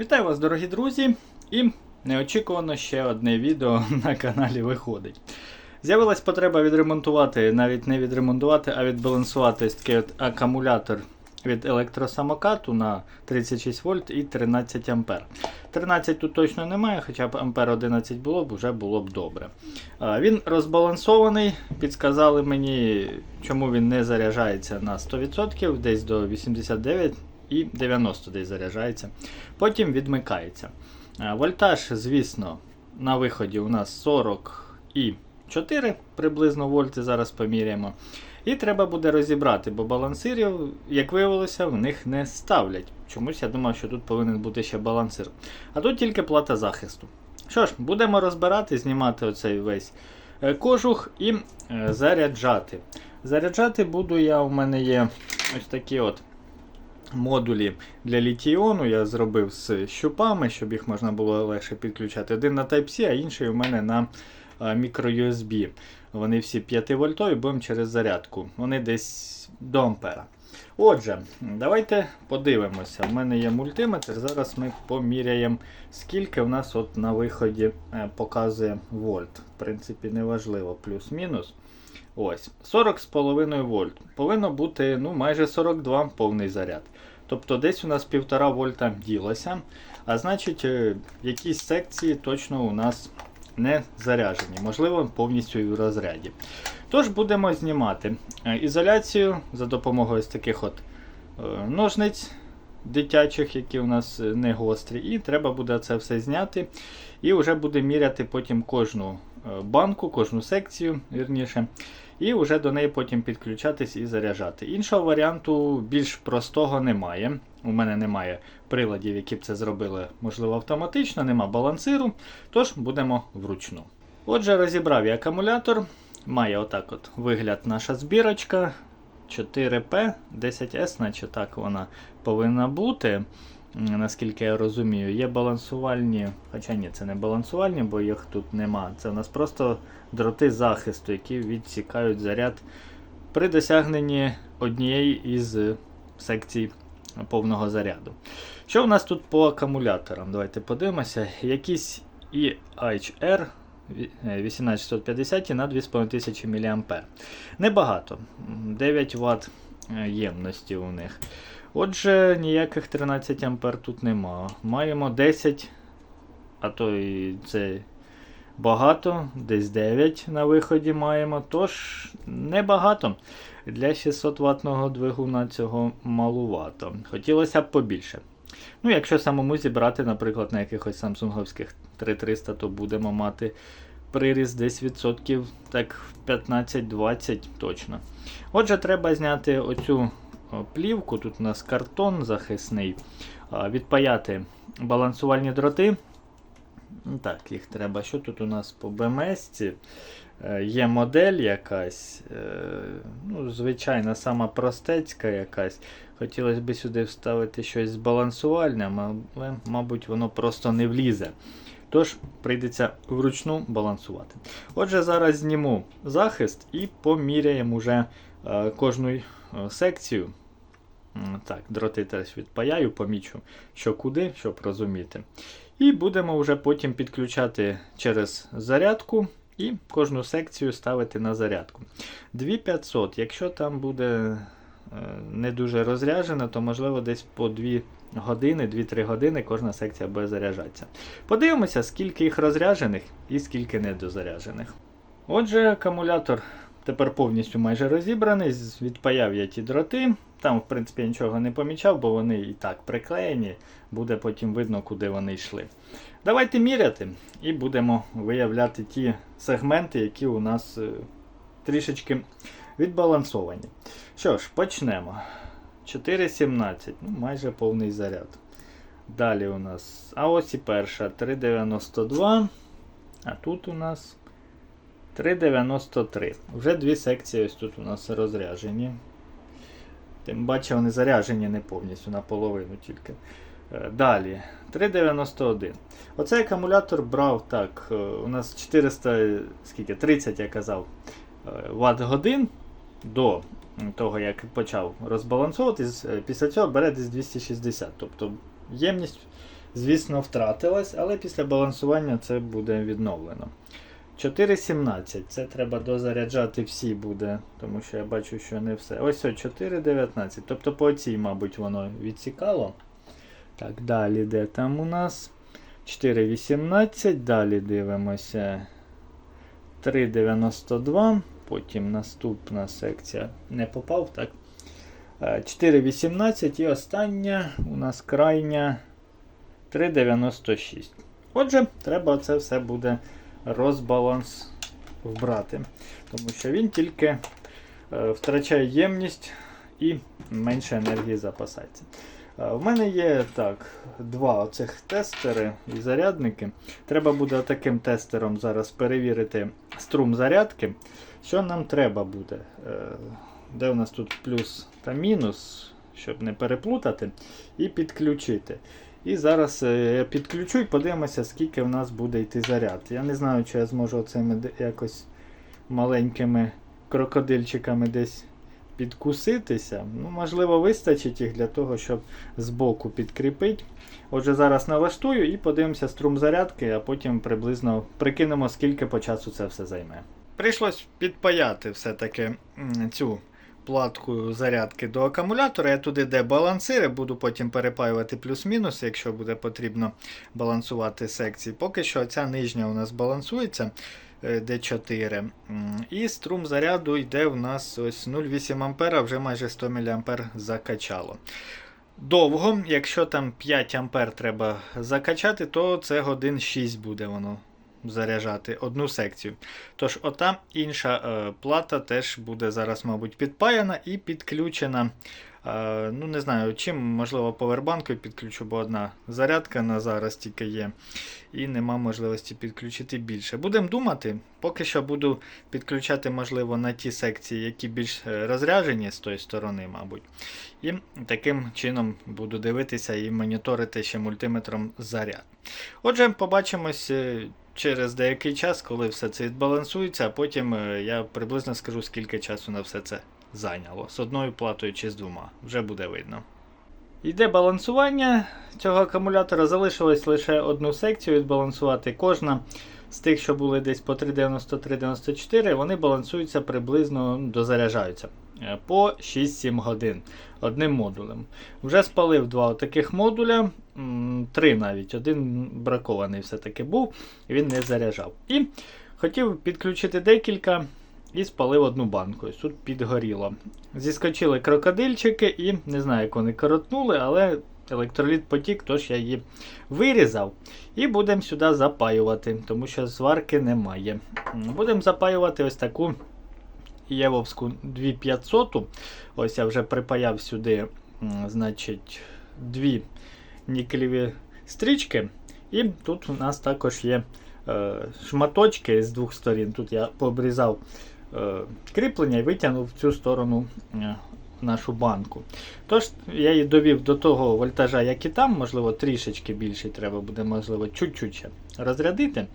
Вітаю вас, дорогі друзі! І неочікувано ще одне відео на каналі виходить. З'явилась потреба відремонтувати, навіть не відремонтувати, а відбалансувати такий от акумулятор від електросамокату на 36 вольт і 13 ампер. 13 тут точно немає, хоча б ампер 11 було б, вже було б добре. Він розбалансований, підказали мені, чому він не заряджається на 100%, десь до 89 і 90 десь заряджається. Потім відмикається. Вольтаж, звісно, на виході у нас 40 і 4 приблизно вольти, зараз поміряємо. І треба буде розібрати, бо балансирів, як виявилося, в них не ставлять. Чомусь я думав, що тут повинен бути ще балансир. А тут тільки плата захисту. Що ж, будемо розбирати, знімати оцей весь е, кожух і е, заряджати. Заряджати буду я, у мене є ось такі от модулі для літіону. Я зробив з щупами, щоб їх можна було легше підключати. Один на Type-C, а інший у мене на мікро-USB. Вони всі 5 вольтові, будемо через зарядку. Вони десь до ампера. Отже, давайте подивимося. У мене є мультиметр. Зараз ми поміряємо, скільки в нас от на виході е, показує вольт. В принципі, неважливо, плюс-мінус. Ось, 40,5 вольт. Повинно бути ну, майже 42 повний заряд. Тобто десь у нас 1,5 вольта ділося. А значить, е, якісь секції точно у нас не заряджені, можливо, повністю в розряді. Тож будемо знімати е, ізоляцію за допомогою таких от е, ножниць дитячих, які у нас не гострі. І треба буде це все зняти. І вже буде міряти потім кожну банку, кожну секцію, вірніше. І вже до неї потім підключатись і заряджати. Іншого варіанту більш простого немає. У мене немає приладів, які б це зробили, можливо, автоматично, нема балансиру, тож будемо вручну. Отже, розібрав я акумулятор. Має отак от вигляд наша збірочка 4P 10S, наче так вона повинна бути. Наскільки я розумію, є балансувальні, хоча ні, це не балансувальні, бо їх тут нема. Це у нас просто дроти захисту, які відсікають заряд при досягненні однієї із секцій повного заряду. Що у нас тут по акумуляторам? Давайте подивимося. Якісь EHR 18650 на 2500 мА. Небагато. 9 Вт ємності у них. Отже, ніяких 13 А тут нема. Маємо 10, а то і це багато, десь 9 на виході маємо. Тож небагато. Для 600 ватного двигуна цього малувато. Хотілося б побільше. Ну, Якщо самому зібрати, наприклад, на якихось самсунговських 3300, то будемо мати приріст десь відсотків так 15-20 точно. Отже, треба зняти оцю плівку. Тут у нас картон захисний, відпаяти балансувальні дроти. Так, їх треба. Що тут у нас по БМС? Е, є модель якась, е, ну, звичайна, сама простецька якась. Хотілося б сюди вставити щось збалансувальне, але, мабуть, воно просто не влізе. Тож, прийдеться вручну балансувати. Отже, зараз зніму захист і поміряємо вже е, кожну секцію. Так, Дроти теж відпаяю, помічу, що куди, щоб розуміти. І будемо вже потім підключати через зарядку і кожну секцію ставити на зарядку. 2500, якщо там буде е, не дуже розряджена, то можливо десь по 2 години, 2-3 години кожна секція буде заряджатися. Подивимося, скільки їх розряджених і скільки недозаряджених. Отже, акумулятор тепер повністю майже розібраний, відпаяв я ті дроти. Там, в принципі, я нічого не помічав, бо вони і так приклеєні, буде потім видно, куди вони йшли. Давайте міряти і будемо виявляти ті сегменти, які у нас е, трішечки відбалансовані. Що ж, почнемо. 4,17, ну майже повний заряд. Далі у нас. А ось і перша 3,92. А тут у нас 3,93. Вже дві секції ось тут у нас розряжені. Тим бачу, вони заряжені не повністю наполовину тільки. Е, далі, 391. Оцей акумулятор брав так. Е, у нас 400, скільки, 30, я казав, е, Вт годин до того, як почав розбалансовуватись, після цього бере десь 260. Тобто ємність звісно, втратилась, але після балансування це буде відновлено. 4.17. Це треба дозаряджати всі буде, тому що я бачу, що не все. Ось о, 4.19. Тобто по цій, мабуть, воно відсікало. Так, далі де там у нас? 4.18. Далі дивимося. 3.92. Потім наступна секція не попав, так? Е, 4.18 і остання у нас крайня 3.96. Отже, треба це все буде розбаланс вбрати. Тому що він тільки е, втрачає ємність і менше енергії запасається. Е, В мене є так, два оцих тестери і зарядники. Треба буде таким тестером зараз перевірити струм зарядки. Що нам треба буде? Е, Де у нас тут плюс та мінус, щоб не переплутати, і підключити. І зараз е, я підключу і подивимося, скільки в нас буде йти заряд. Я не знаю, чи я зможу цими якось маленькими крокодильчиками десь підкуситися. Ну, можливо, вистачить їх для того, щоб збоку підкріпити. Отже, зараз налаштую і подивимося струм зарядки, а потім приблизно прикинемо, скільки по часу це все займе. Прийшлось підпаяти все-таки цю платку зарядки до акумулятора. Я туди, де балансири, буду потім перепаювати плюс-мінус, якщо буде потрібно балансувати секції. Поки що ця нижня у нас балансується. е, D4. І струм заряду йде у нас ось 0,8 А, вже майже 100 мА закачало. Довго, якщо там 5 А треба закачати, то це годин 6 буде воно заряджати одну секцію. Тож, ота інша е, плата теж буде зараз, мабуть, підпаяна і підключена. Е, ну, не знаю, чим, можливо, повербанкою підключу, бо одна зарядка на зараз тільки є. І нема можливості підключити більше. Будемо думати, поки що буду підключати, можливо, на ті секції, які більш е, розряджені з тої сторони, мабуть. І таким чином буду дивитися і моніторити ще мультиметром заряд. Отже, побачимось е, через деякий час, коли все це відбалансується, а потім я приблизно скажу, скільки часу на все це зайняло. З одною платою чи з двома. Вже буде видно. Йде балансування цього акумулятора. Залишилось лише одну секцію відбалансувати. Кожна з тих, що були десь по 3,93-94, вони балансуються приблизно, ну, дозаряджаються е, по 6-7 годин одним модулем. Вже спалив два таких модуля, три навіть. Один бракований все-таки був, він не заряджав. І хотів підключити декілька. І спалив одну банку. Ось тут підгоріло. Зіскочили крокодильчики і не знаю, як вони коротнули, але електроліт потік, тож я її вирізав. І будемо сюди запаювати, тому що зварки немає. Будемо запаювати ось таку Євовську 2500. Ось я вже припаяв сюди, значить, дві нікелеві стрічки. І тут у нас також є е, шматочки з двох сторін. Тут я пообрізав кріплення і витягнув в цю сторону е, нашу банку. Тож я її довів до того вольтажа, як і там, можливо, трішечки більше треба буде, можливо, чуть-чуть розрядити.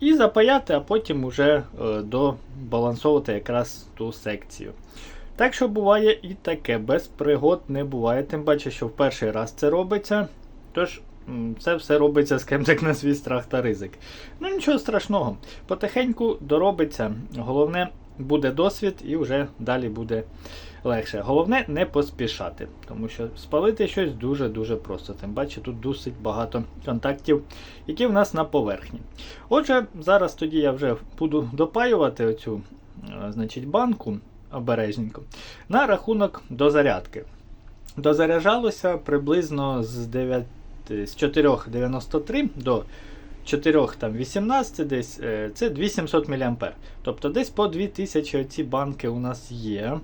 І запаяти, а потім вже е, добалансовувати якраз ту секцію. Так що буває і таке, без пригод не буває. Тим паче, що в перший раз це робиться. Тож це все робиться, так, на свій страх та ризик. Ну нічого страшного. Потихеньку доробиться. Головне, буде досвід і вже далі буде легше. Головне не поспішати, тому що спалити щось дуже-дуже просто. Тим паче тут досить багато контактів, які в нас на поверхні. Отже, зараз тоді я вже буду допаювати оцю е, значить, банку обережненько на рахунок дозарядки. Дозаряджалося приблизно з 9, з 4,93 до 4,18 десь, е, це 2700 мА. Тобто десь по 2000 ці банки у нас є.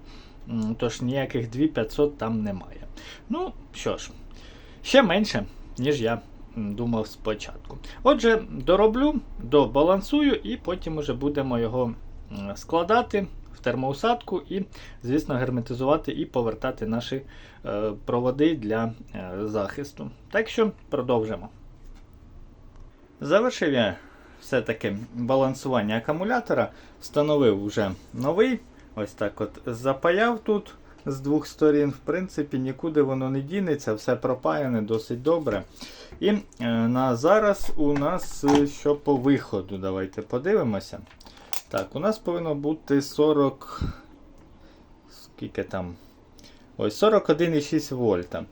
Тож ніяких 2500 там немає. Ну що ж, ще менше, ніж я думав спочатку. Отже, дороблю, добалансую і потім уже будемо його складати в термоусадку і, звісно, герметизувати і повертати наші е, проводи для е, захисту. Так що продовжимо. Завершив я все-таки балансування акумулятора, встановив вже новий. Ось так от запаяв тут з двох сторін. В принципі, нікуди воно не дінеться, все пропаяне досить добре. І е, на зараз у нас е, що по виходу, давайте подивимося. Так, у нас повинно бути 40. Скільки там? Ось 41,6 вольта.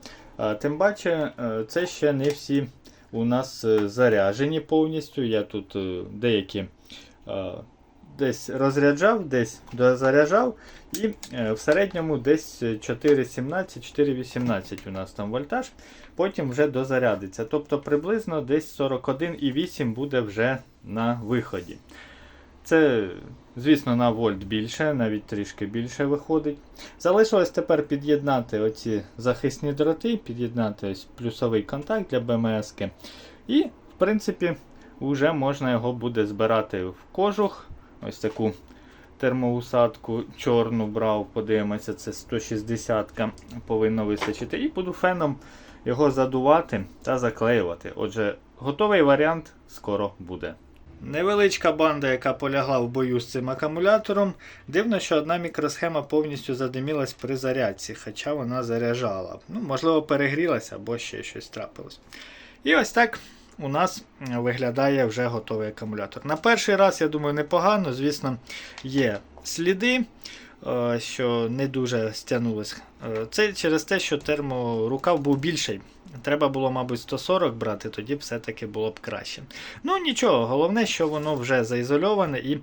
Тим паче, е, це ще не всі у нас е, заряджені повністю. Я тут е, деякі е, десь розряджав, десь дозаряджав. І в середньому десь 4,17-4,18 у нас там вольтаж. Потім вже дозарядиться. Тобто приблизно десь 41,8 буде вже на виході. Це, звісно, на вольт більше, навіть трішки більше виходить. Залишилось тепер під'єднати оці захисні дроти, під'єднати ось плюсовий контакт для БМС. І, в принципі, вже можна його буде збирати в кожух. Ось таку термоусадку чорну брав, подивимося, це 160-ка повинно вистачити. І буду феном його задувати та заклеювати. Отже, готовий варіант скоро буде. Невеличка банда, яка полягла в бою з цим акумулятором. Дивно, що одна мікросхема повністю задимілась при зарядці, хоча вона заряджала. Ну, можливо, перегрілася або ще щось трапилось. І ось так у нас виглядає вже готовий акумулятор. На перший раз, я думаю, непогано. Звісно, є сліди, що не дуже стягнулось. Е, Це через те, що терморукав був більший. Треба було, мабуть, 140 брати, тоді все-таки було б краще. Ну нічого, головне, що воно вже заізольоване і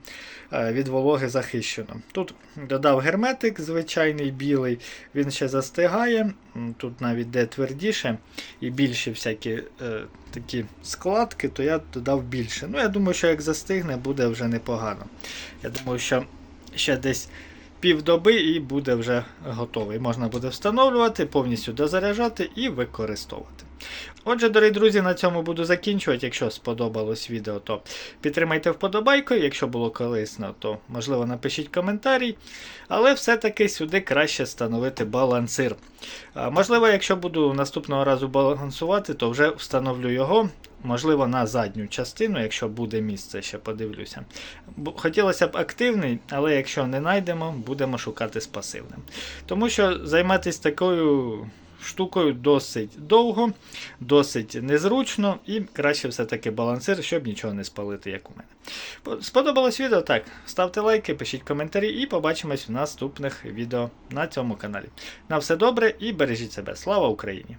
е, від вологи захищено. Тут додав герметик звичайний білий, він ще застигає. Тут навіть де твердіше і більші всякі е, такі складки, то я додав більше. Ну, я думаю, що як застигне, буде вже непогано. Я думаю, що ще десь півдоби і буде вже готовий. Можна буде встановлювати, повністю дозаряджати і використовувати. Отже, дорогі друзі, на цьому буду закінчувати. Якщо сподобалось відео, то підтримайте вподобайкою. Якщо було корисно, то можливо напишіть коментарій. Але все-таки сюди краще встановити балансир. Можливо, якщо буду наступного разу балансувати, то вже встановлю його. Можливо, на задню частину, якщо буде місце, ще подивлюся. Хотілося б активний, але якщо не знайдемо, будемо шукати з пасивним. Тому що займатися такою штукою досить довго, досить незручно і краще все-таки балансир, щоб нічого не спалити, як у мене. Сподобалось відео? Так, ставте лайки, пишіть коментарі і побачимось в наступних відео на цьому каналі. На все добре і бережіть себе. Слава Україні!